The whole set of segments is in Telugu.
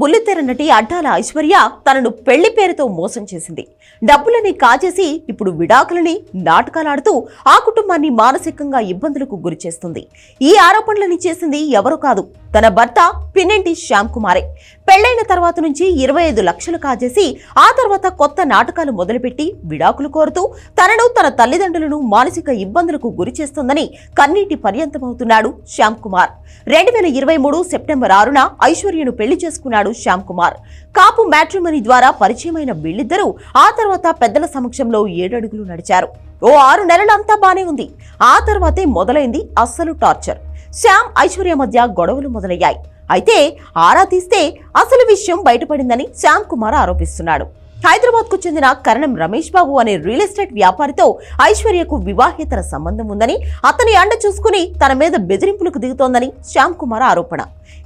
బుల్లితెర నటి అడ్డాల ఐశ్వర్య తనను పెళ్ళి పేరుతో మోసం చేసింది. డబ్బులని కాజేసి ఇప్పుడు విడాకులని నాటకాలాడుతూ ఆ కుటుంబాన్ని మానసికంగా ఇబ్బందులకు గురి చేస్తుంది. ఈ ఆరోపణలని చేసింది ఎవరో కాదు తన భర్త పిన్నెంటి శ్యామ్ కుమారే. పెళ్ళైన తర్వాత నుంచి ఇరవై ఐదు లక్షలు కాజేసి ఆ తర్వాత కొత్త నాటకాలు మొదలుపెట్టి విడాకులు కోరుతూ తనను తన తల్లిదండ్రులను మానసిక ఇబ్బందులకు గురి చేస్తోందని కన్నీటి పర్యంతమవుతున్నాడు శ్యామ్ కుమార్. రెండు వేల ఇరవై మూడు సెప్టెంబర్ ఆరున ఐశ్వర్యను పెళ్ళి చేసుకున్నాడు శ్యామ్ కుమార్. కాపు మ్యాట్రిమనీ ద్వారా పరిచయమైన వీళ్ళిద్దరూ ఆ తర్వాత పెద్దల సమక్షంలో ఏడడుగులు నడిచారు. ఓ ఆరు నెలలంతా బానే ఉంది. ఆ తర్వాతే మొదలైంది అస్సలు టార్చర్. శ్యామ్ ఐశ్వర్య మధ్య గొడవలు మొదలయ్యాయి. అయితే ఆరా తీస్తే అసలు విషయం బయటపడిందని శ్యామ్ కుమార్ ఆరోపిస్తున్నాడు. హైదరాబాద్కు చెందిన కరణం రమేష్ బాబు అనే రియల్ ఎస్టేట్ వ్యాపారితో ఐశ్వర్యకు వివాహేతర సంబంధం ఉందని అతని అండ చూసుకుని తన మీద బెదిరింపులకు దిగుతోందని శ్యామ్ కుమార్ ఆరోపణ.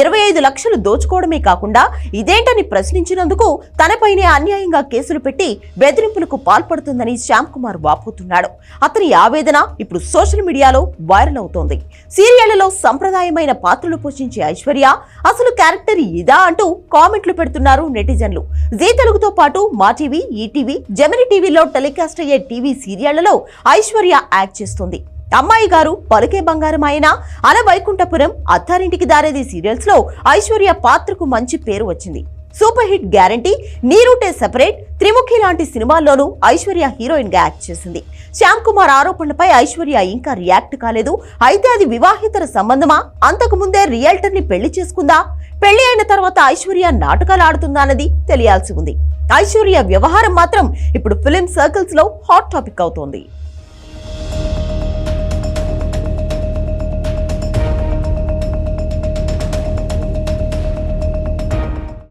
ఇరవై ఐదు లక్షలు దోచుకోవడమే కాకుండా ఇదేంటని ప్రశ్నించినందుకు తనపైనే అన్యాయంగా కేసులు పెట్టి బెదిరింపులకు పాల్పడుతుందని శ్యామ్ కుమార్ వాపోతున్నాడు. అతని ఆవేదన ఇప్పుడు సోషల్ మీడియాలో వైరల్ అవుతోంది. సీరియళ్ళలో సంప్రదాయమైన పాత్రలు పోషించే ఐశ్వర్య అసలు క్యారెక్టర్ ఇదా అంటూ కామెంట్లు పెడుతున్నారు నెటిజన్లు. జీ తెలుగుతో పాటు మా టీవీ ఈటీవీ జమిని టీవీలో టెలికాస్ట్ అయ్యే టీవీ సీరియళ్ళలో ఐశ్వర్య యాక్ట్ చేస్తుంది. అమ్మాయి గారు పలుకే బంగారం అయిన అల వైకుంఠపురం అత్తారింటికి దారేది సీరియల్స్లో ఐశ్వర్య పాత్రకు మంచి పేరు వచ్చింది. సూపర్ హిట్ గ్యారంటీ నీరుటే సెపరేట్ త్రిముఖి లాంటి సినిమాల్లోనూ ఐశ్వర్య హీరోయిన్గా యాక్ట్ చేసింది. శ్యామ్ కుమార్ ఆరోపణలపై ఐశ్వర్య ఇంకా రియాక్ట్ కాలేదు. అయితే అది వివాహితర సంబంధమా? అంతకు ముందే రియల్టర్ని పెళ్ళి చేసుకుందా? పెళ్ళి అయిన తర్వాత ఐశ్వర్య నాటకాలు ఆడుతుందా అన్నది తెలియాల్సి ఉంది. ఐశ్వర్య వ్యవహారం మాత్రం ఇప్పుడు ఫిలిం సర్కిల్స్లో హాట్ టాపిక్ అవుతోంది.